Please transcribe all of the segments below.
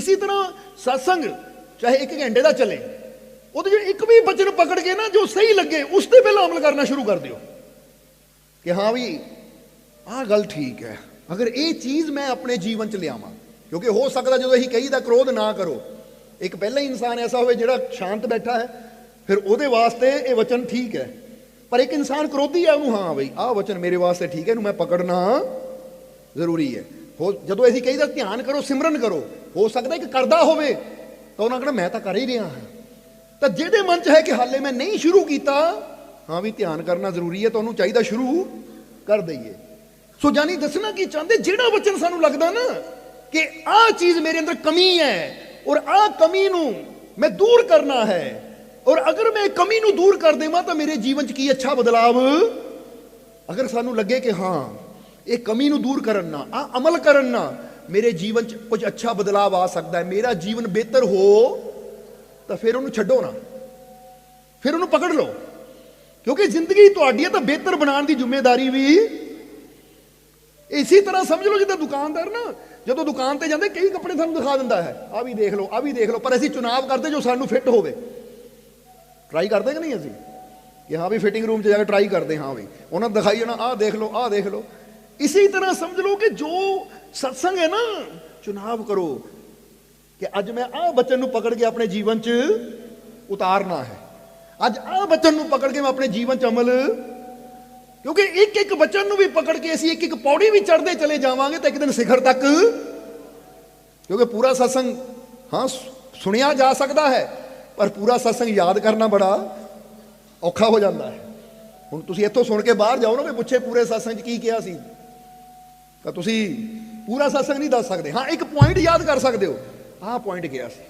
ਇਸੇ ਤਰ੍ਹਾਂ ਸਤਸੰਗ ਚਾਹੇ 1 ਘੰਟੇ ਦਾ ਚੱਲੇ ਉਹਦੇ ਜੋ ਇੱਕ ਵੀ ਬਚਨ ਪਕੜ ਕੇ ਨਾ ਜੋ ਸਹੀ ਲੱਗੇ ਉਸ ਤੇ ਪਹਿਲਾਂ ਅਮਲ ਕਰਨਾ ਸ਼ੁਰੂ ਕਰ ਦਿਓ ਕਿ ਹਾਂ ਵੀ ਆਹ ਗੱਲ ਠੀਕ ਹੈ ਅਗਰ ਇਹ ਚੀਜ਼ ਮੈਂ ਆਪਣੇ ਜੀਵਨ ਚ ਲਿਆਵਾਂ ਕਿਉਂਕਿ ਹੋ ਸਕਦਾ ਜਦੋਂ ਅਸੀਂ ਕਹੀਦਾ ਕ੍ਰੋਧ ਨਾ ਕਰੋ ਇੱਕ ਪਹਿਲਾ ਹੀ ਇਨਸਾਨ ਐਸਾ ਹੋਵੇ ਜਿਹੜਾ ਸ਼ਾਂਤ ਬੈਠਾ ਹੈ ਫਿਰ ਉਹਦੇ ਵਾਸਤੇ ਇਹ ਵਚਨ ਠੀਕ ਹੈ ਪਰ ਇੱਕ ਇਨਸਾਨ ਕ੍ਰੋਧੀ ਹੈ ਉਹਨੂੰ ਹਾਂ ਬਈ ਆਹ ਵਚਨ ਮੇਰੇ ਵਾਸਤੇ ਠੀਕ ਹੈ ਇਹਨੂੰ ਮੈਂ ਪਕੜਨਾ ਜ਼ਰੂਰੀ ਹੈ ਹੋ ਜਦੋਂ ਅਸੀਂ ਕਹੀਦਾ ਧਿਆਨ ਕਰੋ ਸਿਮਰਨ ਕਰੋ ਹੋ ਸਕਦਾ ਇੱਕ ਕਰਦਾ ਹੋਵੇ, ਤਾਂ ਉਹਨਾਂ ਕਹਿੰਦਾ, ਮੈਂ ਤਾਂ ਕਰ ਹੀ ਰਿਹਾ ਹਾਂ। ਤਾਂ ਜਿਹਦੇ ਮਨ 'ਚ ਹੈ ਕਿ ਹਾਲੇ ਮੈਂ ਨਹੀਂ ਸ਼ੁਰੂ ਕੀਤਾ, ਹਾਂ ਵੀ ਧਿਆਨ ਕਰਨਾ ਜ਼ਰੂਰੀ ਹੈ, ਤਾਂ ਉਹਨੂੰ ਚਾਹੀਦਾ ਸ਼ੁਰੂ ਕਰ ਦਈਏ। ਸੋ ਜਾਨੀ ਦੱਸਣਾ ਕੀ ਚਾਹੁੰਦੇ, ਜਿਹੜਾ ਵਚਨ ਸਾਨੂੰ ਲੱਗਦਾ ਨਾ ਕਿ ਆਹ ਚੀਜ਼ ਮੇਰੇ ਅੰਦਰ ਕਮੀ ਹੈ, ਔਰ ਆਹ ਕਮੀ ਨੂੰ ਮੈਂ ਦੂਰ ਕਰਨਾ ਹੈ, ਔਰ ਅਗਰ ਮੈਂ ਕਮੀ ਨੂੰ ਦੂਰ ਕਰ ਦੇਵਾਂ, ਤਾਂ ਮੇਰੇ ਜੀਵਨ 'ਚ ਕੀ ਅੱਛਾ ਬਦਲਾਵ? ਅਗਰ ਸਾਨੂੰ ਲੱਗੇ ਕਿ ਹਾਂ, ਇਹ ਕਮੀ ਨੂੰ ਦੂਰ ਕਰਨ ਨਾਲ ਆ ਅਮਲ ਕਰਨ ਨਾਲ ਮੇਰੇ ਜੀਵਨ 'ਚ ਕੁਝ ਅੱਛਾ ਬਦਲਾਵ ਆ ਸਕਦਾ ਹੈ। ਮੇਰਾ ਜੀਵਨ ਬਿਹਤਰ ਹੋ ਤਾਂ ਫਿਰ ਉਹਨੂੰ ਛੱਡੋ ਨਾ। ਫਿਰ ਉਹਨੂੰ ਪਕੜ ਲਓ। ਕਿਉਂਕਿ ਜ਼ਿੰਦਗੀ ਤੁਹਾਡੀ ਹੈ ਤਾਂ ਬਿਹਤਰ ਬਣਾਉਣ ਦੀ ਜ਼ਿੰਮੇਵਾਰੀ ਵੀ ਇਸੇ ਤਰ੍ਹਾਂ ਸਮਝ ਲਓ ਜਿੱਦਾਂ ਦੁਕਾਨਦਾਰ ਨਾ, ਜਦੋਂ ਦੁਕਾਨ ਤੇ ਜਾਂਦੇ ਕਈ ਕੱਪੜੇ ਸਾਨੂੰ ਦਿਖਾ ਦਿੰਦਾ ਹੈ। ਆ ਵੀ ਦੇਖ ਲਓ ਆ ਵੀ ਦੇਖ ਲਓ, ਪਰ ਅਸੀਂ ਚੁਣਾਵ ਕਰਦੇ ਜੋ ਸਾਨੂੰ ਫਿੱਟ ਹੋਵੇ। ਟਰਾਈ ਕਰਦੇ ਕਿ ਨਹੀਂ ਅਸੀਂ? ਕਿ ਹਾਂ ਵੀ ਫਿਟਿੰਗ ਰੂਮ 'ਚ ਜਾ ਕੇ ਟਰਾਈ ਕਰਦੇ ਹਾਂ ਵੀ। ਉਹਨਾਂ ਨੂੰ ਦਿਖਾਈ ਜਾਣਾ ਆਹ ਦੇਖ ਲਓ, ਆਹ ਦੇਖ ਲਓ। ਇਸੇ ਤਰ੍ਹਾਂ ਸਮਝ ਲਓ ਕਿ ਜੋ ਸਤਸੰਗ ਹੈ ਨਾ, ਚੁਣਾਵ ਕਰੋ ਕਿ ਅੱਜ ਮੈਂ ਆਹ ਬਚਨ ਨੂੰ ਪਕੜ ਕੇ ਆਪਣੇ ਜੀਵਨ 'ਚ ਉਤਾਰਨਾ ਹੈ। ਅੱਜ ਆਹ ਬਚਨ ਨੂੰ ਪਕੜ ਕੇ ਮੈਂ ਆਪਣੇ ਜੀਵਨ 'ਚ ਅਮਲ, ਕਿਉਂਕਿ ਇੱਕ ਇੱਕ ਬਚਨ ਨੂੰ ਵੀ ਪਕੜ ਕੇ ਅਸੀਂ ਇੱਕ ਇੱਕ ਪੌੜੀ ਵੀ ਚੜ੍ਹਦੇ ਚਲੇ ਜਾਵਾਂਗੇ ਤਾਂ ਇੱਕ ਦਿਨ ਸਿਖਰ ਤੱਕ, ਕਿਉਂਕਿ ਪੂਰਾ ਸਤਸੰਗ, ਹਾਂ ਸੁਣਿਆ ਜਾ ਸਕਦਾ ਹੈ, ਪਰ ਪੂਰਾ ਸਤਸੰਗ ਯਾਦ ਕਰਨਾ ਬੜਾ ਔਖਾ ਹੋ ਜਾਂਦਾ ਹੈ। ਹੁਣ ਤੁਸੀਂ ਇੱਥੋਂ ਸੁਣ ਕੇ ਬਾਹਰ ਜਾਓ ਨਾ ਕਿ ਪੁੱਛੇ ਪੂਰੇ ਸਤਸੰਗ 'ਚ ਕੀ ਕਿਹਾ ਸੀ। ਤਾਂ ਤੁਸੀਂ ਪੂਰਾ ਸਤਸੰਗ ਨਹੀਂ ਦੱਸ ਸਕਦੇ। ਹਾਂ, ਇੱਕ ਪੁਆਇੰਟ ਯਾਦ ਕਰ ਸਕਦੇ ਹੋ। ਆਹ ਪੁਆਇੰਟ ਕਿਹਾ ਸੀ।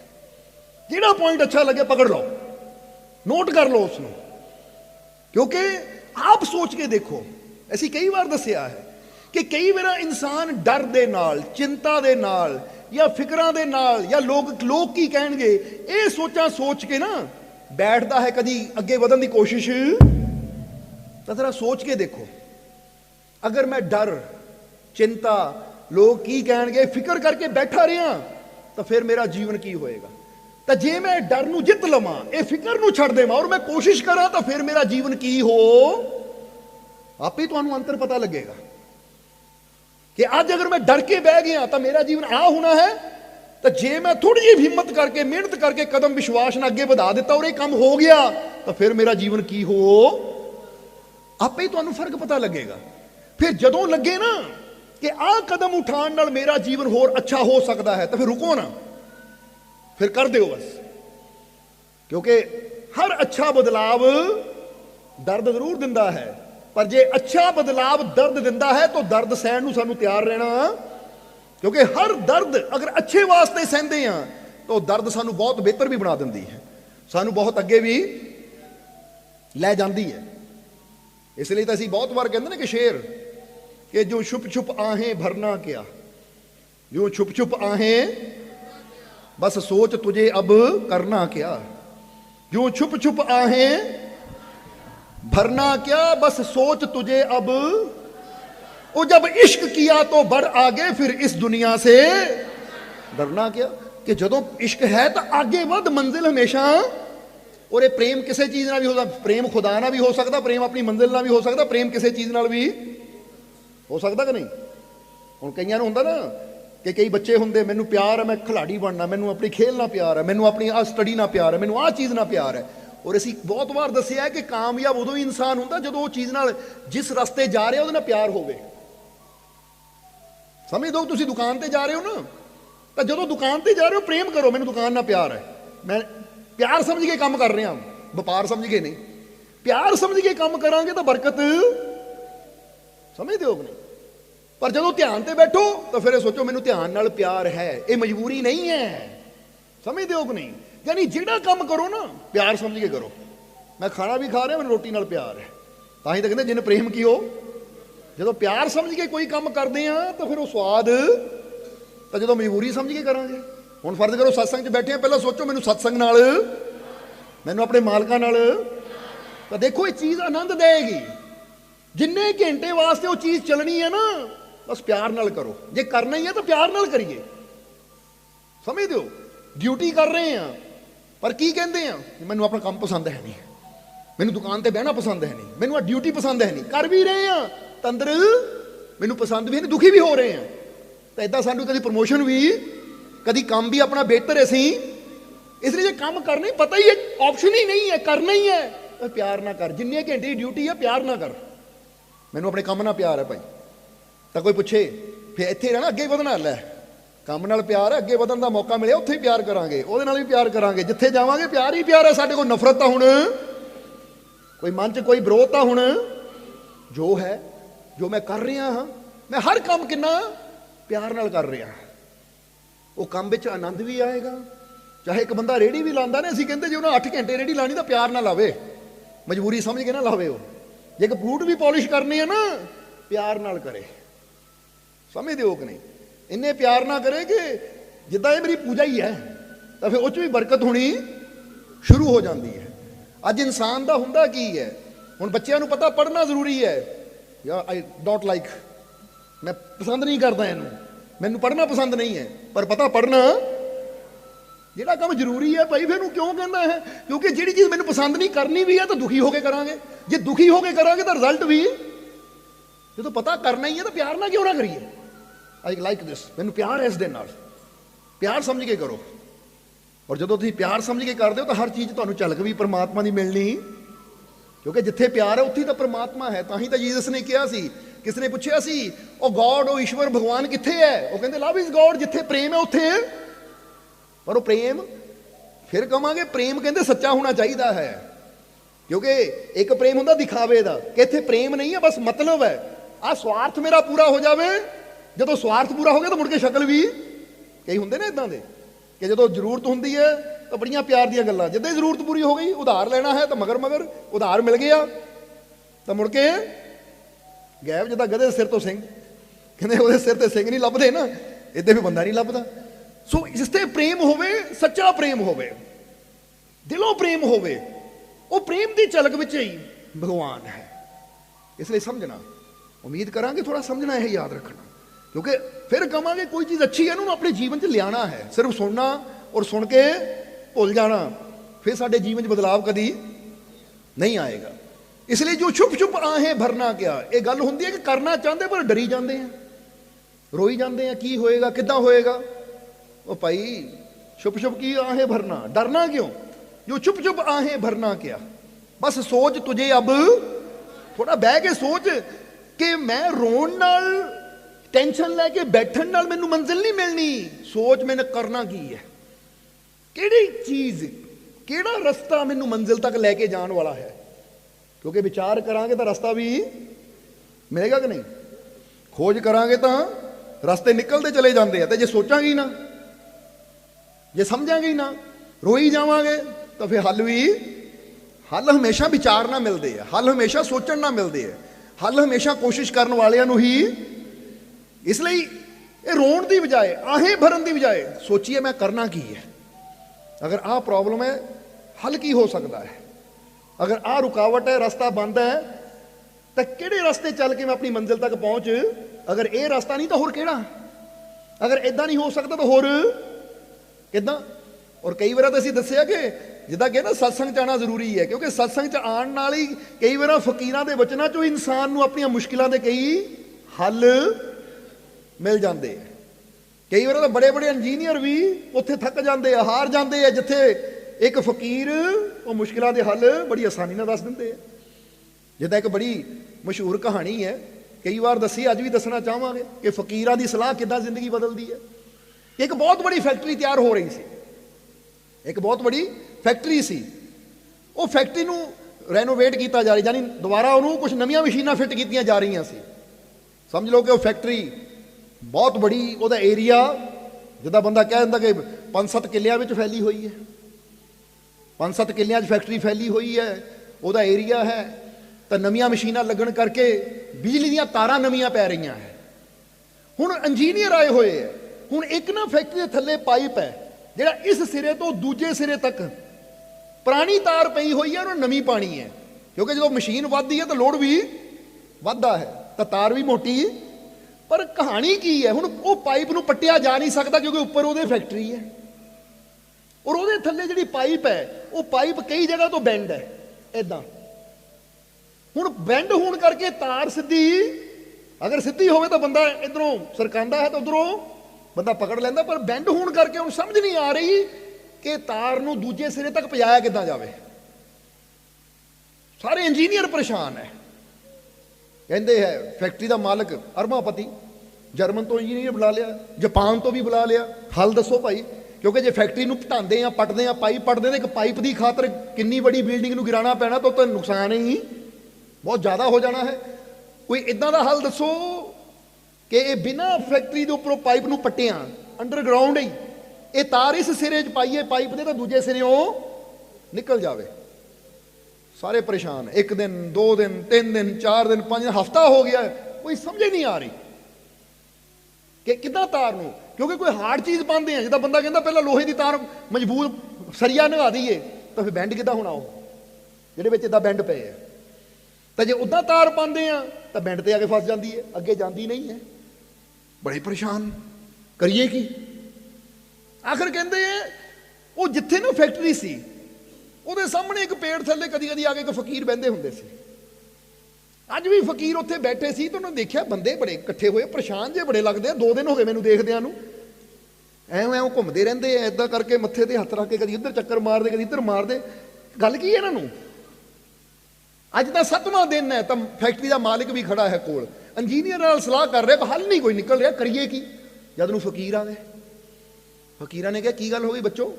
ਜਿਹੜਾ ਪੁਆਇੰਟ ਅੱਛਾ ਲੱਗੇ ਪਕੜ ਲਓ। ਨੋਟ ਕਰ ਲਓ ਉਸ ਨੂੰ ਕਿਉਂਕਿ ਆਪ ਸੋਚ ਕੇ ਦੇਖੋ। ਅਸੀਂ ਕਈ ਵਾਰ ਦੱਸਿਆ ਹੈ ਕਿ ਕਈ ਵਾਰ ਇਨਸਾਨ ਡਰ ਦੇ ਨਾਲ, ਚਿੰਤਾ ਦੇ ਨਾਲ, ਜਾਂ ਫਿਕਰਾਂ ਦੇ ਨਾਲ, ਜਾਂ ਲੋਕ ਲੋਕ ਕੀ ਕਹਿਣਗੇ, ਇਹ ਸੋਚਾਂ ਸੋਚ ਕੇ ਨਾ ਬੈਠਦਾ ਹੈ ਕਦੀ ਅੱਗੇ ਵਧਣ ਦੀ ਕੋਸ਼ਿਸ਼। ਤਾਂ ਜ਼ਰਾ ਸੋਚ ਕੇ ਦੇਖੋ। ਅਗਰ ਮੈਂ ਡਰ ਚਿੰਤਾ, ਲੋਕ ਕੀ ਕਹਿਣਗੇ? ਫਿਕਰ ਕਰਕੇ ਬੈਠਾ ਰਿਹਾ ਤਾਂ ਫਿਰ ਮੇਰਾ ਜੀਵਨ ਕੀ ਹੋਏਗਾ? ਤਾਂ ਜੇ ਮੈਂ ਡਰ ਨੂੰ ਜਿੱਤ ਲਵਾਂ, ਇਹ ਫਿਕਰ ਨੂੰ ਛੱਡ ਦੇਵਾਂ, ਔਰ ਮੈਂ ਕੋਸ਼ਿਸ਼ ਕਰਾਂ, ਤਾਂ ਫਿਰ ਮੇਰਾ ਜੀਵਨ ਕੀ ਹੋ? ਆਪੇ ਤੁਹਾਨੂੰ ਅੰਤਰ ਪਤਾ ਲੱਗੇਗਾ ਕਿ ਅੱਜ ਅਗਰ ਮੈਂ ਡਰ ਕੇ ਬਹਿ ਗਿਆ, ਤਾਂ ਮੇਰਾ ਜੀਵਨ ਆ ਹੋਣਾ ਹੈ। ਤਾਂ ਜੇ ਮੈਂ ਥੋੜੀ ਜਿਹੀ ਹਿੰਮਤ ਕਰਕੇ, ਮਿਹਨਤ ਕਰਕੇ ਕਦਮ ਵਿਸ਼ਵਾਸ ਨਾਲ ਅੱਗੇ ਵਧਾ ਦਿੱਤਾ ਔਰ ਇਹ ਕੰਮ ਹੋ ਗਿਆ, ਤਾਂ ਫਿਰ ਮੇਰਾ ਜੀਵਨ ਕੀ ਹੋ? ਆਪੇ ਹੀ ਤੁਹਾਨੂੰ ਫ਼ਰਕ ਪਤਾ ਲੱਗੇਗਾ। ਫਿਰ ਜਦੋਂ ਲੱਗੇ ਨਾ ਕਿ ਆਹ ਕਦਮ ਉਠਾਉਣ ਨਾਲ ਮੇਰਾ ਜੀਵਨ ਹੋਰ ਅੱਛਾ ਹੋ ਸਕਦਾ ਹੈ, ਤਾਂ ਫਿਰ ਰੁਕੋ ਨਾ। ਫਿਰ ਕਰ ਦਿਓ ਬਸ। ਕਿਉਂਕਿ ਹਰ ਅੱਛਾ ਬਦਲਾਵ ਦਰਦ ਜ਼ਰੂਰ ਦਿੰਦਾ ਹੈ। ਪਰ ਜੇ ਅੱਛਾ ਬਦਲਾਵ ਦਰਦ ਦਿੰਦਾ ਹੈ, ਤਾਂ ਦਰਦ ਸਹਿਣ ਨੂੰ ਸਾਨੂੰ ਤਿਆਰ ਰਹਿਣਾ। ਕਿਉਂਕਿ ਹਰ ਦਰਦ ਅਗਰ ਅੱਛੇ ਵਾਸਤੇ ਸਹਿੰਦੇ ਆ ਤਾਂ ਉਹ ਦਰਦ ਸਾਨੂੰ ਬਹੁਤ ਬਿਹਤਰ ਵੀ ਬਣਾ ਦਿੰਦੀ ਹੈ। ਸਾਨੂੰ ਬਹੁਤ ਅੱਗੇ ਵੀ ਲੈ ਜਾਂਦੀ ਹੈ। ਇਸ ਲਈ ਤਾਂ ਅਸੀਂ ਬਹੁਤ ਵਾਰ ਕਹਿੰਦੇ ਨੇ ਕਿ ਸ਼ੇਰ कि जो छुप छुप आहें भरना क्या? जो छुप छुप आहें, बस सोच तुझे अब करना क्या? जो छुप छुप आहें भरना क्या, बस सोच तुझे अब वो जब इश्क किया तो बढ़ आगे, फिर इस दुनिया से डरना क्या? कि जो इश्क है तो आगे बद मंजिल हमेशा। और ये प्रेम किसी चीज़ ना भी हो सकता प्रेम खुदा ना भी हो सकता, प्रेम अपनी मंजिल ना भी हो सकता, प्रेम किसी चीज़ ना भी ਹੋ ਸਕਦਾ ਕਿ ਨਹੀਂ? ਹੁਣ ਕਈਆਂ ਨੂੰ ਹੁੰਦਾ ਨਾ ਕਿ ਕਈ ਬੱਚੇ ਹੁੰਦੇ, ਮੈਨੂੰ ਪਿਆਰ ਹੈ, ਮੈਂ ਖਿਲਾੜੀ ਬਣਨਾ, ਮੈਨੂੰ ਆਪਣੀ ਖੇਲ ਨਾਲ ਪਿਆਰ ਹੈ, ਮੈਨੂੰ ਆਪਣੀ ਆ ਸਟੱਡੀ ਨਾਲ ਪਿਆਰ ਹੈ, ਮੈਨੂੰ ਆਹ ਚੀਜ਼ ਨਾਲ ਪਿਆਰ ਹੈ। ਔਰ ਅਸੀਂ ਬਹੁਤ ਵਾਰ ਦੱਸਿਆ ਹੈ ਕਿ ਕਾਮਯਾਬ ਉਦੋਂ ਹੀ ਇਨਸਾਨ ਹੁੰਦਾ ਜਦੋਂ ਉਹ ਚੀਜ਼ ਨਾਲ ਜਿਸ ਰਸਤੇ ਜਾ ਰਿਹਾ ਉਹਦੇ ਨਾਲ ਪਿਆਰ ਹੋਵੇ। ਸਮਝਦੇ ਹੋ ਤੁਸੀਂ ਦੁਕਾਨ ਤੇ ਜਾ ਰਹੇ ਹੋ ਨਾ? ਤਾਂ ਜਦੋਂ ਦੁਕਾਨ ਤੇ ਜਾ ਰਹੇ ਹੋ, ਪ੍ਰੇਮ ਕਰੋ, ਮੈਨੂੰ ਦੁਕਾਨ ਨਾਲ ਪਿਆਰ ਹੈ। ਮੈਂ ਪਿਆਰ ਸਮਝ ਕੇ ਕੰਮ ਕਰ ਰਿਹਾ ਵਪਾਰ ਸਮਝ ਕੇ ਨਹੀਂ। ਪਿਆਰ ਸਮਝ ਕੇ ਕੰਮ ਕਰਾਂਗੇ ਤਾਂ ਬਰਕਤ ਸਮਝਦੇ ਹੋ ਕਿ ਨਹੀਂ? ਪਰ ਜਦੋਂ ਧਿਆਨ ਤੇ ਬੈਠੋ, ਤਾਂ ਫਿਰ ਇਹ ਸੋਚੋ ਮੈਨੂੰ ਧਿਆਨ ਨਾਲ ਪਿਆਰ ਹੈ, ਇਹ ਮਜਬੂਰੀ ਨਹੀਂ ਹੈ। ਸਮਝਦੇ ਹੋ ਕਿ ਨਹੀਂ? ਯਾਨੀ ਜਿਹੜਾ ਕੰਮ ਕਰੋ ਨਾ, ਪਿਆਰ ਸਮਝ ਕੇ ਕਰੋ। ਮੈਂ ਖਾਣਾ ਵੀ ਖਾ ਰਿਹਾ, ਮੈਨੂੰ ਰੋਟੀ ਨਾਲ ਪਿਆਰ ਹੈ। ਤਾਂ ਹੀ ਤਾਂ ਕਹਿੰਦੇ, ਜਿੰਨ ਪ੍ਰੇਮ ਕੀਓ। ਜਦੋਂ ਪਿਆਰ ਸਮਝ ਕੇ ਕੋਈ ਕੰਮ ਕਰਦੇ ਆ, ਤਾਂ ਫਿਰ ਉਹ ਸਵਾਦ, ਤਾਂ ਜਦੋਂ ਮਜਬੂਰੀ ਸਮਝ ਕੇ ਕਰਾਂਗੇ। ਹੁਣ ਫਰਜ਼ ਕਰੋ, ਸਤਸੰਗ 'ਚ ਬੈਠੇ ਆ, ਪਹਿਲਾਂ ਸੋਚੋ ਮੈਨੂੰ ਸਤਸੰਗ ਨਾਲ, ਮੈਨੂੰ ਆਪਣੇ ਮਾਲਕਾਂ ਨਾਲ। ਤਾਂ ਦੇਖੋ, ਇਹ ਚੀਜ਼ ਆਨੰਦ ਦੇਵੇਗੀ। ਜਿੰਨੇ ਘੰਟੇ ਵਾਸਤੇ ਉਹ ਚੀਜ਼ ਚੱਲਣੀ ਹੈ ਨਾ, ਬਸ ਪਿਆਰ ਨਾਲ ਕਰੋ। ਜੇ ਕਰਨਾ ਹੀ ਹੈ ਤਾਂ ਪਿਆਰ ਨਾਲ ਕਰੀਏ। ਸਮਝਦੇ ਹੋ ਡਿਊਟੀ ਕਰ ਰਹੇ ਆ। ਪਰ ਕੀ ਕਹਿੰਦੇ ਆ? ਮੈਨੂੰ ਆਪਣਾ ਕੰਮ ਪਸੰਦ ਹੈ ਨਹੀਂ। ਮੈਨੂੰ ਦੁਕਾਨ ਤੇ ਬਹਿਣਾ ਪਸੰਦ ਹੈ ਨਹੀਂ। ਮੈਨੂੰ ਆ ਡਿਊਟੀ ਪਸੰਦ ਹੈ ਨਹੀਂ। ਕਰ ਵੀ ਰਹੇ ਆ। ਤੰਦਰ, ਮੈਨੂੰ ਪਸੰਦ ਵੀ ਨਹੀਂ, ਦੁਖੀ ਵੀ ਹੋ ਰਹੇ ਆ। ਤਾਂ ਇਦਾਂ ਸਾਨੂੰ ਕਦੀ ਪ੍ਰਮੋਸ਼ਨ ਵੀ, ਕਦੀ ਕੰਮ ਵੀ ਆਪਣਾ ਬਿਹਤਰ ਅਸੀਂ। ਇਸ ਲਈ ਜੇ ਕੰਮ ਕਰਨੀ ਪਤਾ ਹੀ ਹੈ ਆਪਸ਼ਨ ਹੀ ਨਹੀਂ ਹੈ, ਕਰਨਾ ਹੀ ਹੈ। ਤਾਂ ਪਿਆਰ ਨਾ ਕਰ। ਜਿੰਨੇ ਘੰਟੇ ਡਿਊਟੀ ਹੈ ਪਿਆਰ ਨਾ ਕਰ। ਮੈਨੂੰ ਆਪਣੇ ਕੰਮ ਨਾਲ ਪਿਆਰ ਹੈ ਭਾਈ। ਤਾਂ ਕੋਈ ਪੁੱਛੇ, ਫਿਰ ਇੱਥੇ ਰਹਿਣਾ, ਅੱਗੇ ਵਧਣਾ ਲੈ। ਕੰਮ ਨਾਲ ਪਿਆਰ ਹੈ, ਅੱਗੇ ਵਧਣ ਦਾ ਮੌਕਾ ਮਿਲਿਆ, ਉੱਥੇ ਹੀ ਪਿਆਰ ਕਰਾਂਗੇ, ਉਹਦੇ ਨਾਲ ਵੀ ਪਿਆਰ ਕਰਾਂਗੇ। ਜਿੱਥੇ ਜਾਵਾਂਗੇ, ਪਿਆਰ ਹੀ ਪਿਆਰ ਹੈ, ਸਾਡੇ ਕੋਲ ਨਫ਼ਰਤ ਤਾਂ ਹੁਣ। ਕੋਈ ਮਨ 'ਚ ਕੋਈ ਵਿਰੋਧ ਤਾਂ ਹੁਣ। ਜੋ ਹੈ, ਜੋ ਮੈਂ ਕਰ ਰਿਹਾ ਹਾਂ, ਮੈਂ ਹਰ ਕੰਮ ਕਿੰਨਾ ਪਿਆਰ ਨਾਲ ਕਰ ਰਿਹਾ। ਉਹ ਕੰਮ ਵਿੱਚ ਆਨੰਦ ਵੀ ਆਏਗਾ। ਚਾਹੇ ਇੱਕ ਬੰਦਾ ਰੇੜੀ ਵੀ ਲਾਉਂਦਾ ਨੇ, ਅਸੀਂ ਕਹਿੰਦੇ ਜੇ ਉਹਨਾਂ 8 ਘੰਟੇ ਰੇੜੀ ਲਾਣੀ ਤਾਂ ਪਿਆਰ ਨਾਲ ਲਾਵੇ। ਮਜਬੂਰੀ ਸਮਝ ਕੇ ਨਾ ਲਾਵੇ ਉਹ। ਜੇ ਇੱਕ ਫਰੂਟ ਵੀ ਪਾਲਿਸ਼ ਕਰਨੀ ਹੈ ਨਾ, ਪਿਆਰ ਨਾਲ ਕਰੇ। ਸਮਝਦੇ ਹੋ ਕਿ ਨਹੀਂ? ਇੰਨੇ ਪਿਆਰ ਨਾਲ ਕਰੇ ਕਿ ਜਿੱਦਾਂ ਇਹ ਮੇਰੀ ਪੂਜਾ ਹੀ ਹੈ, ਤਾਂ ਫਿਰ ਉਹ 'ਚ ਵੀ ਬਰਕਤ ਹੋਣੀ ਸ਼ੁਰੂ ਹੋ ਜਾਂਦੀ ਹੈ। ਅੱਜ ਇਨਸਾਨ ਦਾ ਹੁੰਦਾ ਕੀ ਹੈ? ਹੁਣ ਬੱਚਿਆਂ ਨੂੰ ਪਤਾ ਪੜ੍ਹਨਾ ਜ਼ਰੂਰੀ ਹੈ। ਯਾ ਆਈ ਡੋਂਟ ਲਾਈਕ ਮੈਂ ਪਸੰਦ ਨਹੀਂ ਕਰਦਾ ਇਹਨੂੰ। ਮੈਨੂੰ ਪੜ੍ਹਨਾ ਪਸੰਦ ਨਹੀਂ ਹੈ, ਪਰ ਪਤਾ ਪੜ੍ਹਨਾ ਜਿਹੜਾ ਕੰਮ ਜ਼ਰੂਰੀ ਹੈ ਭਾਈ, ਫਿਰ ਨੂੰ ਕਿਉਂ ਕਹਿੰਦਾ ਹੈ ਕਿਉਂਕਿ ਜਿਹੜੀ ਚੀਜ਼ ਮੈਨੂੰ ਪਸੰਦ ਨਹੀਂ ਕਰਨੀ ਵੀ ਹੈ, ਤਾਂ ਦੁਖੀ ਹੋ ਕੇ ਕਰਾਂਗੇ। ਜੇ ਦੁਖੀ ਹੋ ਕੇ ਕਰਾਂਗੇ, ਤਾਂ ਰਿਜ਼ਲਟ ਵੀ। ਜਦੋਂ ਪਤਾ ਕਰਨਾ ਹੀ ਹੈ, ਤਾਂ ਪਿਆਰ ਨਾਲ ਕਿਉਂ ਨਾ ਕਰੀਏ? ਆਈ ਲਾਈਕ ਦਿਸ ਮੈਨੂੰ ਪਿਆਰ ਹੈ ਇਸ ਦੇ ਨਾਲ। ਪਿਆਰ ਸਮਝ ਕੇ ਕਰੋ। ਔਰ ਜਦੋਂ ਤੁਸੀਂ ਪਿਆਰ ਸਮਝ ਕੇ ਕਰਦੇ ਹੋ, ਤਾਂ ਹਰ ਚੀਜ਼ ਤੁਹਾਨੂੰ ਝਲਕ ਵੀ ਪਰਮਾਤਮਾ ਦੀ ਮਿਲਣੀ। ਕਿਉਂਕਿ ਜਿੱਥੇ ਪਿਆਰ ਹੈ, ਉੱਥੇ ਤਾਂ ਪਰਮਾਤਮਾ ਹੈ। ਤਾਂ ਹੀ ਤਾਂ ਜੀਸਸ ਨੇ ਕਿਹਾ ਸੀ। ਕਿਸ ਨੇ ਪੁੱਛਿਆ ਸੀ? ਉਹ ਗੋਡ ਉਹ ਈਸ਼ਵਰ, ਭਗਵਾਨ ਕਿੱਥੇ ਹੈ? ਉਹ ਕਹਿੰਦੇ, ਲਵ ਇਜ਼ ਗੋਡ, ਜਿੱਥੇ ਪ੍ਰੇਮ ਹੈ, ਉੱਥੇ ਪਰ ਉਹ ਪ੍ਰੇਮ, ਫਿਰ ਕਵਾਂਗੇ ਪ੍ਰੇਮ ਕਹਿੰਦੇ ਸੱਚਾ ਹੋਣਾ ਚਾਹੀਦਾ ਹੈ। ਕਿਉਂਕਿ ਇੱਕ ਪ੍ਰੇਮ ਹੁੰਦਾ ਦਿਖਾਵੇ ਦਾ, ਕਿ ਇੱਥੇ ਪ੍ਰੇਮ ਨਹੀਂ ਹੈ, ਬਸ ਮਤਲਬ ਹੈ। ਆ ਸਵਾਰਥ ਮੇਰਾ ਪੂਰਾ ਹੋ ਜਾਵੇ। ਜਦੋਂ ਸਵਾਰਥ ਪੂਰਾ ਹੋ ਗਿਆ ਤਾਂ ਮੁੜ ਕੇ ਸ਼ਕਲ ਵੀ ਕਈ ਹੁੰਦੇ ਨੇ ਇਦਾਂ ਦੇ, ਕਿ ਜਦੋਂ ਜ਼ਰੂਰਤ ਹੁੰਦੀ ਹੈ ਤਾਂ ਬੜੀਆਂ ਪਿਆਰ ਦੀਆਂ ਗੱਲਾਂ। ਜਿੱਦਾਂ ਹੀ ਜ਼ਰੂਰਤ ਪੂਰੀ ਹੋ ਗਈ, ਉਧਾਰ ਲੈਣਾ ਹੈ ਤਾਂ ਮਗਰ ਮਗਰ ਉਧਾਰ ਮਿਲ ਗਿਆ। ਤਾਂ ਮੁੜ ਕੇ ਗਾਇਬ ਜਿੱਦਾਂ ਗਧੇ ਦੇ ਸਿਰ ਤੋਂ ਸਿੰਘ, ਕਹਿੰਦੇ ਉਹਦੇ ਸਿਰ ਤੇ ਸਿੰਘ ਨਹੀਂ ਲੱਭਦੇ ਨਾ ਇੱਦਾਂ ਵੀ ਬੰਦਾ ਨਹੀਂ ਲੱਭਦਾ। ਸੋ ਜਿਸ ਤੇ ਪ੍ਰੇਮ ਹੋਵੇ ਸੱਚਾ ਪ੍ਰੇਮ ਹੋਵੇ ਦਿਲੋਂ ਪ੍ਰੇਮ ਹੋਵੇ ਉਹ ਪ੍ਰੇਮ ਦੀ ਝਲਕ ਵਿੱਚ ਹੀ ਭਗਵਾਨ ਹੈ ਇਸ ਲਈ ਸਮਝਣਾ ਉਮੀਦ ਕਰਾਂਗੇ ਥੋੜਾ ਸਮਝਣਾ ਇਹ ਯਾਦ ਰੱਖਣਾ ਕਿਉਂਕਿ ਫਿਰ ਕਵਾਂਗੇ ਕੋਈ ਚੀਜ਼ ਅੱਛੀ ਹੈ ਉਹਨੂੰ ਆਪਣੇ ਜੀਵਨ 'ਚ ਲਿਆਣਾ ਹੈ ਸਿਰਫ ਸੁਣਨਾ ਔਰ ਸੁਣ ਕੇ ਭੁੱਲ ਜਾਣਾ ਫਿਰ ਸਾਡੇ ਜੀਵਨ 'ਚ ਬਦਲਾਵ ਕਦੀ ਨਹੀਂ ਆਏਗਾ ਇਸ ਲਈ ਜੋ ਛੁਪ ਛੁਪ ਆਹੇ ਭਰਨਾ ਕਿਆ ਇਹ ਗੱਲ ਹੁੰਦੀ ਹੈ ਕਿ ਕਰਨਾ ਚਾਹੁੰਦੇ ਪਰ ਡਰੀ ਜਾਂਦੇ ਆ ਰੋਈ ਜਾਂਦੇ ਆ ਕੀ ਹੋਏਗਾ ਕਿੱਦਾਂ ਹੋਏਗਾ ਉਹ ਭਾਈ ਛੁਪ ਛੁਪ ਕੀ ਆਹੇ ਭਰਨਾ? ਡਰਨਾ ਕਿਉਂ? ਜੋ ਛੁਪ ਛੁਪ ਆਹੇ ਭਰਨਾ ਕਿਆ? ਬਸ ਸੋਚ ਤੁਝੇ ਅਬ। ਥੋੜਾ ਬਹਿ ਕੇ ਸੋਚ ਕਿ ਮੈਂ ਰੋਣ ਨਾਲ, ਟੈਨਸ਼ਨ ਲੈ ਕੇ ਬੈਠਣ ਨਾਲ ਮੈਨੂੰ ਮੰਜ਼ਿਲ ਨਹੀਂ ਮਿਲਣੀ। ਸੋਚ ਮੈਨੂੰ ਕਰਨਾ ਕੀ ਹੈ? ਕਿਹੜੀ ਚੀਜ਼, ਕਿਹੜਾ ਰਸਤਾ ਮੈਨੂੰ ਮੰਜ਼ਿਲ ਤੱਕ ਲੈ ਕੇ ਜਾਣ ਵਾਲਾ ਹੈ? ਕਿਉਂਕਿ ਵਿਚਾਰ ਕਰਾਂਗੇ ਤਾਂ ਰਸਤਾ ਵੀ ਮਿਲੇਗਾ ਕਿ ਨਹੀਂ? ਖੋਜ ਕਰਾਂਗੇ ਤਾਂ ਰਸਤੇ ਨਿਕਲਦੇ ਚਲੇ ਜਾਂਦੇ ਆ ਤੇ ਜੇ ਸੋਚਾਂਗੇ ਨਾ ਜੇ ਸਮਝਾਂਗੇ ਹੀ ਨਾ, ਰੋਈ ਜਾਵਾਂਗੇ, ਤਾਂ ਫਿਰ ਹੱਲ ਵੀ ਹੱਲ ਹਮੇਸ਼ਾ ਵਿਚਾਰ ਨਾਲ ਮਿਲਦੇ ਆ, ਹੱਲ ਹਮੇਸ਼ਾ ਸੋਚਣ ਨਾਲ ਮਿਲਦੇ ਆ, ਹੱਲ ਹਮੇਸ਼ਾ ਕੋਸ਼ਿਸ਼ ਕਰਨ ਵਾਲਿਆਂ ਨੂੰ ਹੀ ਇਸ ਲਈ ਇਹ ਰੋਣ ਦੀ ਬਜਾਏ, ਆਹੇ ਭਰਨ ਦੀ ਬਜਾਏ, ਸੋਚੀਏ ਮੈਂ ਕਰਨਾ ਕੀ ਹੈ? ਅਗਰ ਆਹ ਪ੍ਰੋਬਲਮ ਹੈ, ਹੱਲ ਕੀ ਹੋ ਸਕਦਾ ਹੈ? ਅਗਰ ਆਹ ਰੁਕਾਵਟ ਹੈ, ਰਸਤਾ ਬੰਦ ਹੈ, ਤਾਂ ਕਿਹੜੇ ਰਸਤੇ ਚੱਲ ਕੇ ਮੈਂ ਆਪਣੀ ਮੰਜ਼ਿਲ ਤੱਕ ਪਹੁੰਚ? ਅਗਰ ਇਹ ਰਸਤਾ ਨਹੀਂ ਤਾਂ ਹੋਰ ਕਿਹੜਾ? ਅਗਰ ਇਦਾਂ ਨਹੀਂ ਹੋ ਸਕਦਾ ਤਾਂ ਹੋਰ ਕਿਦਾਂ? ਔਰ ਕਈ ਵਾਰ ਤਾਂ ਅਸੀਂ ਦੱਸਿਆ ਕਿ ਜਿੱਦਾਂ ਕਿ ਨਾ ਸਤਸੰਗ ਚ ਆਉਣਾ ਜ਼ਰੂਰੀ ਹੈ, ਕਿਉਂਕਿ ਸਤਸੰਗ ਚ ਆਉਣ ਨਾਲ ਹੀ ਕਈ ਵਾਰ ਫਕੀਰਾਂ ਦੇ ਬਚਨਾਂ ਚੋਂ ਇਨਸਾਨ ਨੂੰ ਆਪਣੀਆਂ ਮੁਸ਼ਕਿਲਾਂ ਦੇ ਕਈ ਹੱਲ ਮਿਲ ਜਾਂਦੇ ਆ। ਕਈ ਵਾਰ ਤਾਂ ਬੜੇ ਬੜੇ ਇੰਜੀਨੀਅਰ ਵੀ ਉੱਥੇ ਥੱਕ ਜਾਂਦੇ ਆ, ਹਾਰ ਜਾਂਦੇ ਆ, ਜਿੱਥੇ ਇੱਕ ਫਕੀਰ ਉਹ ਮੁਸ਼ਕਿਲਾਂ ਦੇ ਹੱਲ ਬੜੀ ਆਸਾਨੀ ਨਾਲ ਦੱਸ ਦਿੰਦੇ ਆ। ਜਿੱਦਾਂ ਇੱਕ ਬੜੀ ਮਸ਼ਹੂਰ ਕਹਾਣੀ ਹੈ, ਕਈ ਵਾਰ ਦੱਸੀ, ਅੱਜ ਵੀ ਦੱਸਣਾ ਚਾਹਾਂਗੇ ਕਿ ਫਕੀਰਾਂ ਦੀ ਸਲਾਹ ਕਿੱਦਾਂ ਜ਼ਿੰਦਗੀ ਬਦਲਦੀ ਹੈ। ਇੱਕ ਬਹੁਤ ਬੜੀ ਫੈਕਟਰੀ ਤਿਆਰ ਹੋ ਰਹੀ ਸੀ ਇੱਕ ਬਹੁਤ ਬੜੀ ਫੈਕਟਰੀ ਸੀ ਉਹ ਫੈਕਟਰੀ ਨੂੰ ਰੈਨੋਵੇਟ ਕੀਤਾ ਜਾ ਰਿਹਾ ਯਾਨੀ ਦੁਬਾਰਾ ਉਹਨੂੰ ਕੁਝ ਨਵੀਆਂ ਮਸ਼ੀਨਾਂ ਫਿੱਟ ਕੀਤੀਆਂ ਜਾ ਰਹੀਆਂ ਸੀ ਸਮਝ ਲਓ ਕਿ ਉਹ ਫੈਕਟਰੀ ਬਹੁਤ ਬੜੀ ਉਹਦਾ ਏਰੀਆ ਜਿੱਦਾਂ ਬੰਦਾ ਕਹਿ ਦਿੰਦਾ ਕਿ 5-7 ਕਿੱਲਿਆਂ ਵਿੱਚ ਫੈਲੀ ਹੋਈ ਹੈ 5-7 ਕਿੱਲਿਆਂ 'ਚ ਫੈਕਟਰੀ ਫੈਲੀ ਹੋਈ ਹੈ ਉਹਦਾ ਏਰੀਆ ਹੈ ਤਾਂ ਨਵੀਆਂ ਮਸ਼ੀਨਾਂ ਲੱਗਣ ਕਰਕੇ ਬਿਜਲੀ ਦੀਆਂ ਤਾਰਾਂ ਨਵੀਆਂ ਪੈ ਰਹੀਆਂ ਹੈ ਹੁਣ ਇੰਜੀਨੀਅਰ ਆਏ ਹੋਏ ਹੈ ਹੁਣ ਇੱਕ ਨਾ ਫੈਕਟਰੀ ਦੇ ਥੱਲੇ ਪਾਈਪ ਹੈ, ਜਿਹੜਾ ਇਸ ਸਿਰੇ ਤੋਂ ਦੂਜੇ ਸਿਰੇ ਤੱਕ ਪੁਰਾਣੀ ਤਾਰ ਪਈ ਹੋਈ ਹੈ, ਉਹਨੂੰ ਨਵੀਂ ਪਾਣੀ ਹੈ। ਕਿਉਂਕਿ ਜਦੋਂ ਮਸ਼ੀਨ ਵੱਧਦੀ ਹੈ ਤਾਂ ਲੋਡ ਵੀ ਵੱਧਦਾ ਹੈ, ਤਾਂ ਤਾਰ ਵੀ ਮੋਟੀ। ਪਰ ਕਹਾਣੀ ਕੀ ਹੈ? ਹੁਣ ਉਹ ਪਾਈਪ ਨੂੰ ਪੱਟਿਆ ਜਾ ਨਹੀਂ ਸਕਦਾ ਕਿਉਂਕਿ ਉੱਪਰ ਉਹਦੇ ਫੈਕਟਰੀ ਹੈ। ਔਰ ਉਹਦੇ ਥੱਲੇ ਜਿਹੜੀ ਪਾਈਪ ਹੈ, ਉਹ ਪਾਈਪ ਕਈ ਜਗ੍ਹਾ ਤੋਂ ਬੈਂਡ ਹੈ ਇਦਾਂ ਹੁਣ ਬੈਂਡ ਹੋਣ ਕਰਕੇ ਤਾਰ ਸਿੱਧੀ, ਅਗਰ ਸਿੱਧੀ ਹੋਵੇ ਤਾਂ ਬੰਦਾ ਇਧਰੋਂ ਸਰਕਾਂਦਾ ਹੈ ਤਾਂ ਉਧਰੋਂ ਬੰਦਾ ਪਕੜ ਲੈਂਦਾ, ਪਰ ਬੈਂਡ ਹੋਣ ਕਰਕੇ ਹੁਣ ਸਮਝ ਨਹੀਂ ਆ ਰਹੀ ਕਿ ਤਾਰ ਨੂੰ ਦੂਜੇ ਸਿਰੇ ਤੱਕ ਪਹੁੰਚਾਇਆ ਕਿੱਦਾਂ ਜਾਵੇ। ਸਾਰੇ ਇੰਜੀਨੀਅਰ ਪਰੇਸ਼ਾਨ ਹੈ ਕਹਿੰਦੇ ਹੈ ਫੈਕਟਰੀ ਦਾ ਮਾਲਕ ਅਰਮਾਪਤੀ, ਜਰਮਨ ਤੋਂ ਇੰਜੀਨੀਅਰ ਬੁਲਾ ਲਿਆ, ਜਾਪਾਨ ਤੋਂ ਵੀ ਬੁਲਾ ਲਿਆ। ਹੱਲ ਦੱਸੋ ਭਾਈ, ਕਿਉਂਕਿ ਜੇ ਫੈਕਟਰੀ ਨੂੰ ਪਟਾਉਂਦੇ ਆ, ਪਟਦੇ ਆ, ਪਾਈਪ ਪਟਦੇ ਤੇ ਇੱਕ ਪਾਈਪ ਦੀ ਖਾਤਰ ਕਿੰਨੀ ਵੱਡੀ ਬਿਲਡਿੰਗ ਨੂੰ ਗਿਰਾਣਾ ਪੈਣਾ, ਤਾਂ ਤਾਂ ਨੁਕਸਾਨ ਹੀ। ਬਹੁਤ ਜ਼ਿਆਦਾ ਹੋ ਜਾਣਾ ਹੈ। ਕੋਈ ਇਦਾਂ ਦਾ ਹੱਲ ਦੱਸੋ ਕਿ ਇਹ ਬਿਨਾ ਫੈਕਟਰੀ ਦੇ ਉੱਪਰੋਂ ਪਾਈਪ ਨੂੰ ਪੱਟਿਆਂ ਅੰਡਰਗਰਾਉਂਡ ਹੀ ਇਹ ਤਾਰ ਇਸ ਸਿਰੇ 'ਚ ਪਾਈਏ ਪਾਈਪ ਦੇ ਤਾਂ ਦੂਜੇ ਸਿਰਿਓਂ ਨਿਕਲ ਜਾਵੇ। ਸਾਰੇ ਪਰੇਸ਼ਾਨ, ਇੱਕ ਦਿਨ, ਦੋ ਦਿਨ, ਤਿੰਨ ਦਿਨ, ਚਾਰ ਦਿਨ, ਪੰਜ ਦਿਨ, ਹਫਤਾ ਹੋ ਗਿਆ, ਕੋਈ ਸਮਝ ਨਹੀਂ ਆ ਰਹੀ ਕਿ ਕਿੱਦਾਂ ਤਾਰ ਨੂੰ, ਕਿਉਂਕਿ ਕੋਈ ਹਾਰਡ ਚੀਜ਼ ਪਾਉਂਦੇ ਆ, ਜਿੱਦਾਂ ਬੰਦਾ ਕਹਿੰਦਾ ਪਹਿਲਾਂ ਲੋਹੇ ਦੀ ਤਾਰ ਮਜ਼ਬੂਤ ਸਰੀਆ ਨਗਾ ਦਈਏ, ਤਾਂ ਫਿਰ ਬੈਂਡ ਕਿੱਦਾਂ ਹੋਣਾ ਉਹ? ਜਿਹੜੇ ਵਿੱਚ ਇਦਾਂ ਬੈਂਡ ਪਏ ਆ। ਤਾਂ ਜੇ ਉਦਾਂ ਤਾਰ ਪਾਉਂਦੇ ਆ, ਤਾਂ ਬੈਂਡ ਤੇ ਆ ਕੇ ਫਸ ਜਾਂਦੀ ਹੈ, ਅੱਗੇ ਜਾਂਦੀ ਨਹੀਂ ਹੈ। ਬੜੇ ਪਰੇਸ਼ਾਨ। ਕਰੀਏ ਕੀ? ਆਖਰ ਕਹਿੰਦੇ ਆ, ਉਹ ਜਿੱਥੇ ਨਾ ਫੈਕਟਰੀ ਸੀ, ਉਹਦੇ ਸਾਹਮਣੇ ਇੱਕ ਪੇੜ ਥੱਲੇ ਕਦੀ ਕਦੀ ਆ ਕੇ ਇੱਕ ਫਕੀਰ ਬਹਿੰਦੇ ਹੁੰਦੇ ਸੀ। ਅੱਜ ਵੀ ਫਕੀਰ ਉੱਥੇ ਬੈਠੇ ਸੀ ਤੇ ਉਹਨਾਂ ਦੇਖਿਆ ਬੰਦੇ ਬੜੇ ਇਕੱਠੇ ਹੋਏ, ਪਰੇਸ਼ਾਨ ਜੇ ਬੜੇ ਲੱਗਦੇ ਆ, ਦੋ ਦਿਨ ਹੋ ਗਏ ਮੈਨੂੰ ਦੇਖਦਿਆਂ ਨੂੰ। ਐਵੇਂ ਐਵੇਂ ਘੁੰਮਦੇ ਰਹਿੰਦੇ ਐ ਐਦਾਂ ਕਰਕੇ ਮੱਥੇ ਤੇ ਹੱਥ ਰੱਖ ਕੇ ਕਦੀ ਇੱਧਰ ਚੱਕਰ ਮਾਰਦੇ, ਕਦੀ ਇੱਧਰ ਮਾਰਦੇ। ਗੱਲ ਕੀ ਹੈ ਇਹਨਾਂ ਨੂੰ? ਅੱਜ ਤਾਂ ਸੱਤਵਾਂ ਦਿਨ ਹੈ, ਤਾਂ ਫੈਕਟਰੀ ਦਾ ਮਾਲਕ ਵੀ ਖੜਾ ਹੈ ਕੋਲ। ਇੰਜੀਨੀਅਰ ਨਾਲ ਸਲਾਹ ਕਰ ਰਿਹਾ ਪਰ ਹੱਲ ਨਹੀਂ ਕੋਈ ਨਿਕਲ ਰਿਹਾ, ਕਰੀਏ ਕੀ? ਜਦ ਨੂੰ ਫਕੀਰ ਆ ਗਏ ਫਕੀਰਾਂ ਨੇ ਕਿਹਾ, ਕੀ ਗੱਲ ਹੋ ਗਈ ਬੱਚੋ?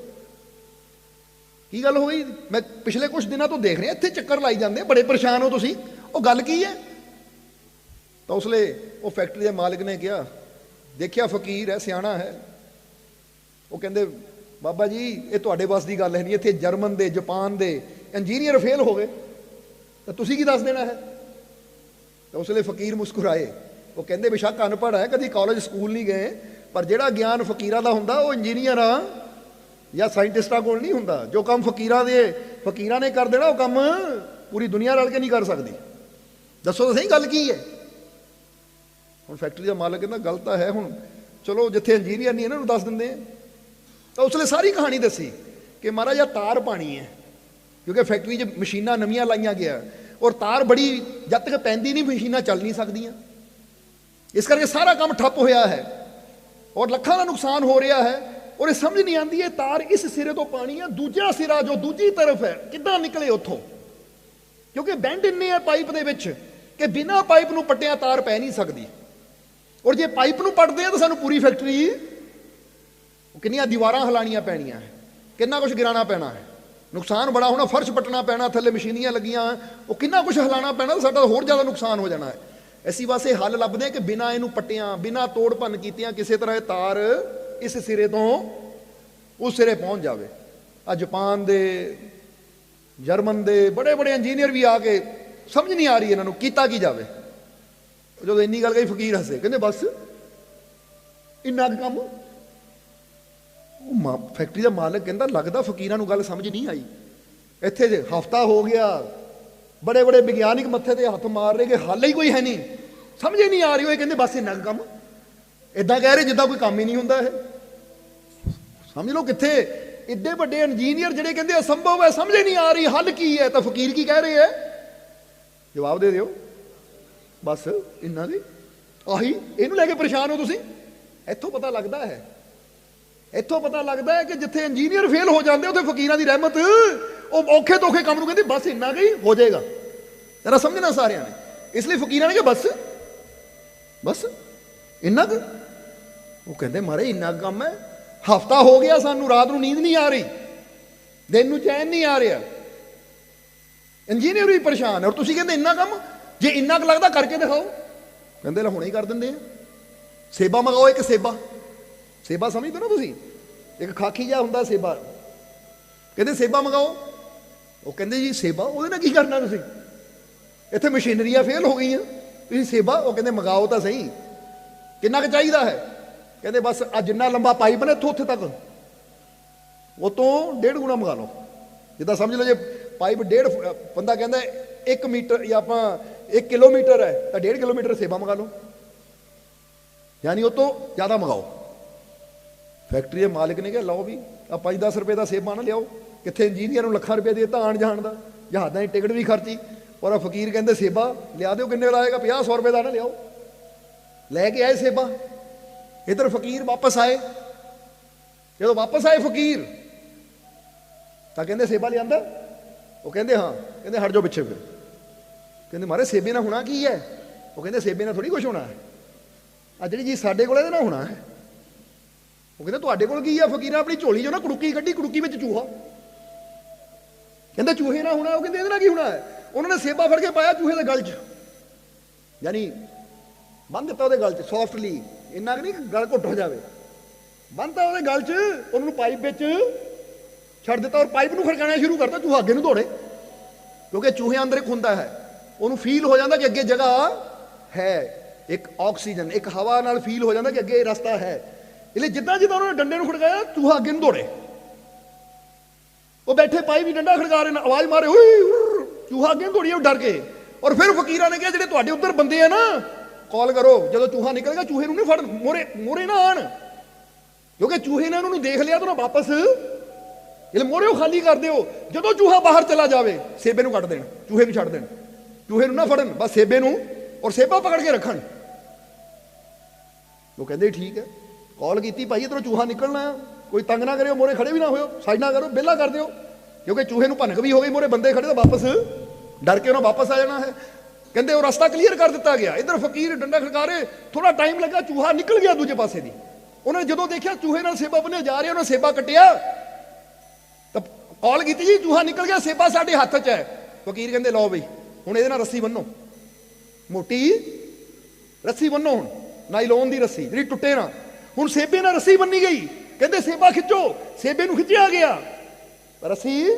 ਕੀ ਗੱਲ ਹੋ ਗਈ? ਮੈਂ ਪਿਛਲੇ ਕੁਝ ਦਿਨਾਂ ਤੋਂ ਦੇਖ ਰਿਹਾ, ਇੱਥੇ ਚੱਕਰ ਲਾਈ ਜਾਂਦੇ ਬੜੇ ਪਰੇਸ਼ਾਨ ਹੋ ਤੁਸੀਂ। ਉਹ ਗੱਲ ਕੀ ਹੈ? ਤਾਂ ਉਸਲੇ ਉਹ ਫੈਕਟਰੀ ਦੇ ਮਾਲਕ ਨੇ ਕਿਹਾ, ਦੇਖਿਆ ਫਕੀਰ ਹੈ, ਸਿਆਣਾ ਹੈ। ਉਹ ਕਹਿੰਦੇ, ਬਾਬਾ ਜੀ, ਇਹ ਤੁਹਾਡੇ ਬਸ ਦੀ ਗੱਲ ਹੈ ਨਹੀਂ, ਇੱਥੇ ਜਰਮਨ ਦੇ, ਜਾਪਾਨ ਦੇ, ਇੰਜੀਨੀਅਰ ਫੇਲ ਹੋ ਗਏ। ਤਾਂ ਤੁਸੀਂ ਕੀ ਦੱਸ ਦੇਣਾ ਹੈ? ਤਾਂ ਉਸਲੇ ਫਕੀਰ ਮੁਸਕਰਾਏ। ਉਹ ਕਹਿੰਦੇ ਬੇਸ਼ੱਕ ਅਨਪੜ੍ਹ ਹੈ, ਕਦੀ ਕਾਲਜ ਸਕੂਲ ਨਹੀਂ ਗਏ, ਪਰ ਜਿਹੜਾ ਗਿਆਨ ਫਕੀਰਾਂ ਦਾ ਹੁੰਦਾ, ਉਹ ਇੰਜੀਨੀਅਰਾਂ ਜਾਂ ਸਾਇੰਟਿਸਟਾਂ ਕੋਲ ਨਹੀਂ ਹੁੰਦਾ। ਜੋ ਕੰਮ ਫਕੀਰਾਂ ਦੇ, ਫਕੀਰਾਂ ਨੇ ਕਰ ਦੇਣਾ, ਉਹ ਕੰਮ ਪੂਰੀ ਦੁਨੀਆ ਰਲ ਕੇ ਨਹੀਂ ਕਰ ਸਕਦੀ। ਦੱਸੋ ਤਾਂ ਸਹੀ ਗੱਲ ਕੀ ਹੈ? ਹੁਣ ਫੈਕਟਰੀ ਦਾ ਮਾਲਕ ਕਹਿੰਦਾ ਗੱਲ ਤਾਂ ਹੈ ਹੁਣ। ਚਲੋ, ਜਿੱਥੇ ਇੰਜੀਨੀਅਰ ਨਹੀਂ, ਇਹਨਾਂ ਨੂੰ ਦੱਸ ਦਿੰਦੇ ਆ। ਤਾਂ ਉਸਲੇ ਸਾਰੀ ਕਹਾਣੀ ਦੱਸੀ ਕਿ ਮਹਾਰਾਜ ਇਹ ਤਾਰ ਪਾਣੀ ਹੈ, ਕਿਉਂਕਿ ਫੈਕਟਰੀ 'ਚ ਮਸ਼ੀਨਾਂ ਨਵੀਆਂ ਲਾਈਆਂ ਗਿਆ। ਔਰ ਤਾਰ ਬੜੀ ਜਦ ਤੱਕ ਪੈਂਦੀ ਨਹੀਂ, ਮਸ਼ੀਨਾਂ ਚੱਲ ਨਹੀਂ ਸਕਦੀਆਂ। ਇਸ ਕਰਕੇ ਸਾਰਾ ਕੰਮ ਠੱਪ ਹੋਇਆ ਹੈ ਔਰ ਲੱਖਾਂ ਦਾ ਨੁਕਸਾਨ ਹੋ ਰਿਹਾ ਹੈ ਔਰ ਇਹ ਸਮਝ ਨਹੀਂ ਆਉਂਦੀ, ਇਹ ਤਾਰ ਇਸ ਸਿਰੇ ਤੋਂ ਪਾਣੀ ਹੈ ਦੂਜਾ ਸਿਰਾ ਜੋ ਦੂਜੀ ਤਰਫ ਹੈ, ਕਿੱਦਾਂ ਨਿਕਲੇ ਉੱਥੋਂ? ਕਿਉਂਕਿ ਬੈਂਡ ਇੰਨੇ ਆ ਪਾਈਪ ਦੇ ਵਿੱਚ ਕਿ ਬਿਨਾਂ ਪਾਈਪ ਨੂੰ ਪੱਟਿਆ ਤਾਰ ਪੈ ਨਹੀਂ ਸਕਦੀ। ਔਰ ਜੇ ਪਾਈਪ ਨੂੰ ਪੱਟਦੇ ਆ ਤਾਂ ਸਾਨੂੰ ਪੂਰੀ ਫੈਕਟਰੀ ਕਿੰਨੀਆਂ ਦੀਵਾਰਾਂ ਹਲਾਣੀਆਂ ਪੈਣੀਆਂ ਹੈ ਕਿੰਨਾ ਕੁਝ ਗਿਰਾਣਾ ਪੈਣਾ ਹੈ। ਨੁਕਸਾਨ ਬੜਾ ਹੋਣਾ, ਫਰਸ਼ ਪੱਟਣਾ ਪੈਣਾ, ਥੱਲੇ ਮਸ਼ੀਨੀਆਂ ਲੱਗੀਆਂ, ਉਹ ਕਿੰਨਾ ਕੁਝ ਹਲਾਣਾ ਪੈਣਾ, ਤਾਂ ਸਾਡਾ ਹੋਰ ਜ਼ਿਆਦਾ ਨੁਕਸਾਨ ਹੋ ਜਾਣਾ ਹੈ। ਬਸ ਇਹ ਹੱਲ ਲੱਭਦੇ ਆ ਕਿ ਬਿਨਾ ਇਹਨੂੰ ਪੱਟਿਆਂ, ਬਿਨਾ ਤੋੜ ਭੰਨ ਕੀਤੀਆਂ, ਕਿਸੇ ਤਰ੍ਹਾਂ ਇਹ ਤਾਰ ਇਸ ਸਿਰੇ ਤੋਂ, ਉਸ ਸਿਰੇ ਪਹੁੰਚ ਜਾਵੇ। ਆ ਜਾਪਾਨ ਦੇ, ਜਰਮਨ ਦੇ ਬੜੇ ਬੜੇ ਇੰਜੀਨੀਅਰ ਵੀ ਆ ਕੇ ਸਮਝ ਨਹੀਂ ਆ ਰਹੀ ਇਹਨਾਂ ਨੂੰ, ਕੀਤਾ ਕੀ ਜਾਵੇ। ਜਦੋਂ ਇੰਨੀ ਗੱਲ ਕਹੀ, ਫਕੀਰ ਹੱਸੇ, ਕਹਿੰਦੇ, ਬਸ, ਇੰਨਾ ਕੁ ਕੰਮ ਫੈਕਟਰੀ ਦਾ ਮਾਲਕ ਕਹਿੰਦਾ, ਲੱਗਦਾ ਫਕੀਰਾਂ ਨੂੰ ਗੱਲ ਸਮਝ ਨਹੀਂ ਆਈ। ਇੱਥੇ ਜੇ ਹਫਤਾ ਹੋ ਗਿਆ ਬੜੇ ਬੜੇ ਵਿਗਿਆਨਿਕ ਮੱਥੇ ਤੇ ਹੱਥ ਮਾਰ ਰਹੇ ਕਿ ਹੱਲ ਹੀ ਕੋਈ ਹੈ ਨਹੀਂ। ਸਮਝ ਹੀ ਨਹੀਂ ਆ ਰਹੀ, ਉਹ ਇਹ ਕਹਿੰਦੇ, ਬਸ ਇੰਨਾ ਕੁ ਕੰਮ। ਇਦਾਂ ਕਹਿ ਰਹੇ, ਜਿੱਦਾਂ ਕੋਈ ਕੰਮ ਹੀ ਨਹੀਂ ਹੁੰਦਾ ਇਹ। ਸਮਝ ਲਓ ਕਿੱਥੇ? ਇੱਡੇ ਵੱਡੇ ਇੰਜੀਨੀਅਰ ਜਿਹੜੇ ਕਹਿੰਦੇ, ਅਸੰਭਵ ਹੈ, ਸਮਝ ਹੀ ਨਹੀਂ ਆ ਰਹੀ, ਹੱਲ ਕੀ ਹੈ? ਤਾਂ ਫਕੀਰ ਕੀ ਕਹਿ ਰਹੇ ਹੈ? ਜਵਾਬ ਦੇ ਦਿਓ। ਬਸ ਇੰਨਾ ਦੀ ਆਹੀ, ਇਹਨੂੰ ਲੈ ਕੇ ਪਰੇਸ਼ਾਨ ਹੋ ਤੁਸੀਂ? ਇੱਥੋਂ ਪਤਾ ਲੱਗਦਾ ਹੈ ਇੱਥੋਂ ਪਤਾ ਲੱਗਦਾ ਹੈ ਕਿ ਜਿੱਥੇ ਇੰਜੀਨੀਅਰ ਫੇਲ ਹੋ ਜਾਂਦੇ ਉੱਥੇ ਫਕੀਰਾਂ ਦੀ ਰਹਿਮਤ, ਉਹ ਔਖੇ ਤੋਂ ਕੰਮ ਨੂੰ ਕਹਿੰਦੀ, ਬਸ ਇੰਨਾ ਕੁ ਹੋ ਜਾਏਗਾ। ਤੇਰਾ ਸਮਝਣਾ ਸਾਰਿਆਂ ਨੇ। ਇਸ ਲਈ ਫਕੀਰਾਂ ਨੇ ਕਿ ਬਸ ਬਸ, ਇੰਨਾ ਕੁ? ਉਹ ਕਹਿੰਦੇ, ਮਾਰੇ, ਇੰਨਾ ਕੁ ਕੰਮ ਹੈ। ਹਫਤਾ ਹੋ ਗਿਆ ਸਾਨੂੰ, ਰਾਤ ਨੂੰ ਨੀਂਦ ਨਹੀਂ ਆ ਰਹੀ। ਦਿਨ ਨੂੰ ਚੈਨ ਨਹੀਂ ਆ ਰਿਹਾ। ਇੰਜੀਨੀਅਰ ਵੀ ਪਰੇਸ਼ਾਨ ਹੈ। ਔਰ ਤੁਸੀਂ ਕਹਿੰਦੇ, ਇੰਨਾ ਕੰਮ? ਜੇ ਇੰਨਾ ਕੁ ਲੱਗਦਾ, ਕਰਕੇ ਦਿਖਾਓ। ਕਹਿੰਦੇ, ਲੈ, ਹੁਣੇ ਹੀ ਕਰ ਦਿੰਦੇ ਆ। ਸੇਬਾ ਮੰਗਾਓ, ਇੱਕ ਸੇਬਾ। ਸੇਬਾ ਸਮਝਦੇ ਨਾ ਤੁਸੀਂ? ਇੱਕ ਖਾਕੀ ਜਿਹਾ ਹੁੰਦਾ ਸੇਬਾ। ਕਹਿੰਦੇ, ਸੇਬਾ ਮੰਗਾਓ। ਉਹ ਕਹਿੰਦੇ ਜੀ, ਸੇਬਾ, ਉਹਦੇ ਨਾਲ ਕੀ ਕਰਨਾ ਤੁਸੀਂ? ਇੱਥੇ ਮਸ਼ੀਨਰੀਆਂ ਫੇਲ ਹੋ ਗਈਆਂ। ਤੁਸੀਂ ਸੇਬਾ, ਉਹ ਕਹਿੰਦੇ, ਮੰਗਾਓ ਤਾਂ ਸਹੀ। ਕਿੰਨਾ ਕੁ ਚਾਹੀਦਾ ਹੈ? ਕਹਿੰਦੇ, ਬਸ ਆ ਜਿੰਨਾ ਲੰਬਾ ਪਾਈਪ ਨੇ ਇੱਥੋਂ ਉੱਥੇ ਤੱਕ। ਉਹ ਤੋਂ ਡੇਢ ਗੁਣਾ ਮੰਗਾ ਲਓ। ਜਿੱਦਾਂ ਸਮਝ ਲਓ ਜੇ ਪਾਈਪ ਡੇਢ ਫੁ- ਬੰਦਾ ਕਹਿੰਦਾ 1 ਮੀਟਰ ਜਾਂ ਆਪਾਂ 1 ਕਿਲੋਮੀਟਰ ਹੈ, ਤਾਂ 1.5 ਕਿਲੋਮੀਟਰ ਸੇਵਾ ਮੰਗਾ ਲਓ। ਯਾਨੀ ਉਹ ਤੋਂ ਜ਼ਿਆਦਾ ਮੰਗਾਓ। ਫੈਕਟਰੀ ਦੇ ਮਾਲਕ ਨੇ ਕਿਹਾ, ਲਓ ਵੀ ਆ 5-10 ਰੁਪਏ ਦਾ ਸੇਬਾ ਨਾ ਲਿਆਓ। ਕਿੱਥੇ ਇੰਜੀਨੀਅਰ ਨੂੰ ਲੱਖਾਂ ਰੁਪਏ ਦੇ ਤਾਂ ਆਣ ਜਾਣ ਦਾ। ਜਹਾਜ਼ਾਂ ਦੀ ਟਿਕਟ ਵੀ ਖਰਚੀ। ਔਰ ਆ ਫਕੀਰ ਕਹਿੰਦੇ, ਸੇਬਾ ਲਿਆ ਦਿਓ, ਕਿੰਨੇ ਲਾਏਗਾ ਆਏਗਾ? 50 ਰੁਪਏ ਦਾ ਨਾ ਲਿਆਓ। ਲੈ ਕੇ ਆਏ ਸੇਬਾ। ਇਧਰ ਫਕੀਰ ਵਾਪਸ ਆਏ। ਜਦੋਂ ਵਾਪਸ ਆਏ ਫਕੀਰ, ਤਾਂ ਕਹਿੰਦੇ, ਸੇਬਾ ਲਿਆਂਦਾ ਉਹ ਕਹਿੰਦੇ, ਹਾਂ। ਕਹਿੰਦੇ, ਹਟ ਜਾਓ ਪਿੱਛੇ ਫਿਰ। ਕਹਿੰਦੇ, ਮਾਰੇ, ਸੇਬੇ ਨਾਲ ਹੋਣਾ ਕੀ ਹੈ? ਉਹ ਕਹਿੰਦੇ, ਸੇਬੇ ਨਾਲ ਥੋੜੀ ਕੁਝ ਹੋਣਾ ਹੈ। ਆ ਜਿਹੜੀ ਜੀ ਸਾਡੇ ਕੋਲ ਇਹਦੇ ਨਾਲ ਹੋਣਾ ਹੈ। ਉਹ ਕਹਿੰਦੇ, ਤੁਹਾਡੇ ਕੋਲ ਕੀ ਆ ਫਕੀਰਾਂ? ਆਪਣੀ ਝੋਲੀ ਚੋਂ ਨਾ ਕੁੜੁੱਕੀ ਕੱਢੀ, ਕੁੜੁੱਕੀ ਵਿੱਚ ਚੂਹਾ। ਕਹਿੰਦਾ, ਚੂਹੇ ਨਾਲ ਹੋਣਾ, ਉਹ ਕਹਿੰਦੇ, ਇਹਦੇ ਨਾਲ ਕੀ ਹੋਣਾ ਹੈ? ਉਹਨਾਂ ਨੇ ਸੇਬਾ ਫੜ ਕੇ ਪਾਇਆ ਚੂਹੇ ਦੇ ਗਲ 'ਚ। ਯਾਨੀ ਬੰਨ ਦਿੱਤਾ ਉਹਦੇ ਗਲ 'ਚ ਸੌਫਟਲੀ ਇੰਨਾ ਕਿ ਨਹੀਂ ਗਲ ਘੁੱਟ ਹੋ ਜਾਵੇ। ਬੰਨਤਾ ਉਹਦੇ ਗਲ 'ਚ, ਉਹਨਾਂ ਨੂੰ ਪਾਈਪ ਵਿੱਚ ਛੱਡ ਦਿੱਤਾ ਔਰ ਪਾਈਪ ਨੂੰ ਖੜਕਾਣਾ ਸ਼ੁਰੂ ਕਰਤਾ, ਚੂਹਾ ਅੱਗੇ ਨੂੰ ਦੌੜੇ। ਕਿਉਂਕਿ ਚੂਹੇ ਅੰਦਰ ਇੱਕ ਹੁੰਦਾ ਹੈ। ਉਹਨੂੰ ਫੀਲ ਹੋ ਜਾਂਦਾ ਕਿ ਅੱਗੇ ਜਗ੍ਹਾ ਹੈ। ਇੱਕ ਆਕਸੀਜਨ, ਇੱਕ ਹਵਾ ਨਾਲ ਫੀਲ ਹੋ ਜਾਂਦਾ ਕਿ ਅੱਗੇ ਰਸਤਾ ਹੈ। ਇਸ ਲਈ ਜਿੱਦਾਂ ਜਿੱਦਾਂ ਉਹਨੇ ਡੰਡੇ ਨੂੰ ਖੜਕਾਇਆ, ਚੂਹਾ ਅੱਗੇ ਨੂੰ ਦੌੜੇ। ਉਹ ਬੈਠੇ ਪਾਈ ਵੀ ਡੰਡਾ ਖੜਕਾ ਰਹੇ ਨੇ, ਆਵਾਜ਼ ਮਾਰੇ, ਓਏ ਚੂਹਾ ਅੱਗੇ ਨੂੰ ਦੌੜੀਆ ਡਰ ਕੇ ਔਰ ਫਿਰ ਫਕੀਰਾਂ ਨੇ ਕਿਹਾ, ਜਿਹੜੇ ਤੁਹਾਡੇ ਉੱਧਰ ਬੰਦੇ ਆ ਨਾ, ਕਾਲ ਕਰੋ। ਜਦੋਂ ਚੂਹਾ ਨਿਕਲੇਗਾ ਚੂਹੇ ਨੂੰ ਨਹੀਂ ਫੜਨ, ਮੋਰੇ ਮੋਰੇ ਨਾ ਆਣ। ਕਿਉਂਕਿ ਚੂਹੇ ਨੇ ਉਹਨਾਂ ਨੂੰ ਦੇਖ ਲਿਆ, ਤਾਂ ਉਹਨਾਂ ਵਾਪਸ ਇਹ ਮੋਰੇ ਉਹ ਖਾਲੀ ਕਰ ਦਿਓ। ਜਦੋਂ ਚੂਹਾ ਬਾਹਰ ਚਲਾ ਜਾਵੇ, ਸੇਬੇ ਨੂੰ ਕੱਢ ਦੇਣ, ਚੂਹੇ ਨੂੰ ਛੱਡ ਦੇਣ। ਚੂਹੇ ਨੂੰ ਨਾ ਫੜਨ, ਬਸ ਸੇਬੇ ਨੂੰ, ਔਰ ਸੇਬਾ ਪਕੜ ਕੇ ਰੱਖਣ। ਉਹ ਕਹਿੰਦੇ, ਠੀਕ ਹੈ। ਕਾਲ ਕੀਤੀ, ਭਾਈ ਇਧਰੋਂ ਚੂਹਾ ਨਿਕਲਣਾ ਕੋਈ ਤੰਗ ਨਾ ਕਰਿਓ, ਮੋਰੇ ਖੜੇ ਵੀ ਨਾ ਹੋਇਓ, ਸਾਈਡ ਨਾ ਕਰੋ ਬੇਲਾ ਕਰ ਦਿਓ। ਕਿਉਂਕਿ ਚੂਹੇ ਨੂੰ ਭਨਕ ਵੀ ਹੋ ਗਈ ਮੋਰੇ ਬੰਦੇ ਖੜੇ ਤਾਂ ਵਾਪਸ ਡਰ ਕੇ ਉਹਨਾਂ ਵਾਪਸ ਆ ਜਾਣਾ ਹੈ। ਕਹਿੰਦੇ ਉਹ ਰਸਤਾ ਕਲੀਅਰ ਕਰ ਦਿੱਤਾ ਗਿਆ। ਇਧਰ ਫਕੀਰ ਡੰਡਾ ਖੜਕਾਰੇ ਥੋੜਾ ਟਾਈਮ ਲੱਗਾ, ਚੂਹਾ ਨਿਕਲ ਗਿਆ ਦੂਜੇ ਪਾਸੇ ਦੀ। ਉਹਨੇ ਜਦੋਂ ਦੇਖਿਆ ਚੂਹੇ ਨਾਲ ਸੇਬਾ ਬੰਨੇ ਜਾ ਰਿਹਾ, ਉਹਨਾਂ ਸੇਬਾ ਕੱਟਿਆ। ਤਾਂ ਕਾਲ ਕੀਤੀ ਜੀ, ਚੂਹਾ ਨਿਕਲ ਗਿਆ, ਸੇਬਾ ਸਾਡੇ ਹੱਥ 'ਚ ਹੈ। ਫਕੀਰ ਕਹਿੰਦੇ, ਲਓ ਬਈ, ਹੁਣ ਇਹਦੇ ਨਾਲ ਰੱਸੀ ਬੰਨੋ। ਮੋਟੀ, ਰੱਸੀ ਬੰਨੋ ਹੁਣ ਨਾਈਲੋਨ ਦੀ ਰੱਸੀ, ਜਿਹੜੀ ਟੁੱਟੇ ਨਾ। ਹੁਣ ਸੇਬੇ ਨਾਲ ਰੱਸੀ ਬੰਨੀ ਗਈ। ਕਹਿੰਦੇ ਸੇਬਾ ਖਿੱਚੋ, ਸੇਬੇ ਨੂੰ ਖਿੱਚਿਆ ਗਿਆ। ਰੱਸੀ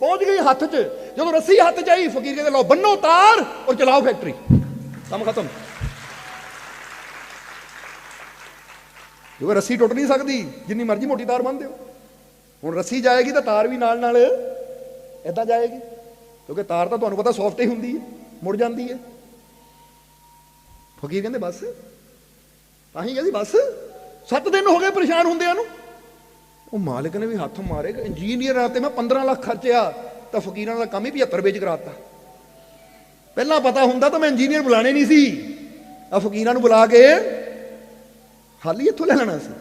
ਪਹੁੰਚ ਗਈ ਹੱਥ 'ਚ। ਜਦੋਂ ਰੱਸੀ ਹੱਥ 'ਚ ਆਈ, ਫਕੀਰ ਕਹਿੰਦੇ, ਲਓ, ਬੰਨੋ ਤਾਰ ਔਰ ਚਲਾਓ ਫੈਕਟਰੀ ਕੰਮ ਖਤਮ। ਕਿਉਂਕਿ ਰੱਸੀ ਟੁੱਟ ਨਹੀਂ ਸਕਦੀ, ਜਿੰਨੀ ਮਰਜ਼ੀ ਮੋਟੀ ਤਾਰ ਬੰਨ ਦਿਓ। ਹੁਣ ਰੱਸੀ ਜਾਏਗੀ ਤਾਂ ਤਾਰ ਵੀ ਨਾਲ ਨਾਲ ਇਦਾਂ ਜਾਏਗੀ। ਕਿਉਂਕਿ ਤਾਰ ਤਾਂ ਤੁਹਾਨੂੰ ਪਤਾ ਸੌਫਟ ਹੀ ਹੁੰਦੀ ਹੈ, ਮੁੜ ਜਾਂਦੀ ਹੈ। ਫਕੀਰ ਕਹਿੰਦੇ, ਬਸ। ਤਾਂ ਹੀ ਕਹਿੰਦੀ, ਬਸ। 7 ਦਿਨ ਹੋ ਗਏ ਪਰੇਸ਼ਾਨ ਹੁੰਦਿਆਂ ਨੂੰ। ਉਹ ਮਾਲਕ ਨੇ ਵੀ ਹੱਥ ਮਾਰੇ ਕਿ ਇੰਜੀਨੀਅਰ ਤੇ ਮੈਂ 15 ਲੱਖ ਖਰਚਿਆ, ਤਾਂ ਫਕੀਰਾਂ ਦਾ ਕੰਮ ਹੀ 75 ਵਿੱਚ ਕਰਾਤਾ। ਪਹਿਲਾਂ ਪਤਾ ਹੁੰਦਾ ਤਾਂ ਮੈਂ ਇੰਜੀਨੀਅਰ ਬੁਲਾਣੇ ਨਹੀਂ ਸੀ। ਆ ਫਕੀਰਾਂ ਨੂੰ ਬੁਲਾ ਕੇ ਹੱਲ ਹੀ ਇੱਥੋਂ ਲੈ ਲੈਣਾ ਸੀ।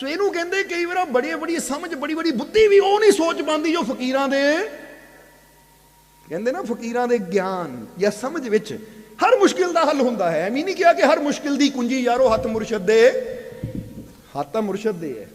ਸੋ ਇਹਨੂੰ ਕਹਿੰਦੇ ਕਈ ਵਾਰ ਬੜੀ ਬੜੀ ਸਮਝ, ਬੜੀ ਬੜੀ ਬੁੱਧੀ ਵੀ ਉਹ ਨਹੀਂ ਸੋਚ ਪਾਉਂਦੀ ਜੋ ਫਕੀਰਾਂ ਦੇ। ਕਹਿੰਦੇ ਨਾ ਫਕੀਰਾਂ ਦੇ ਗਿਆਨ ਜਾਂ ਸਮਝ ਵਿੱਚ ਹਰ ਮੁਸ਼ਕਿਲ ਦਾ ਹੱਲ ਹੁੰਦਾ ਹੈ। ਐਵੇਂ ਨਹੀਂ ਕਿਹਾ ਕਿ ਹਰ ਮੁਸ਼ਕਿਲ ਦੀ ਕੁੰਜੀ ਯਾਰੋ ਹੱਥ ਮੁਰਸ਼ਦ ਦੇ। ਹੱਥ ਮੁਰਸ਼ਦ ਦੇ ਹੈ।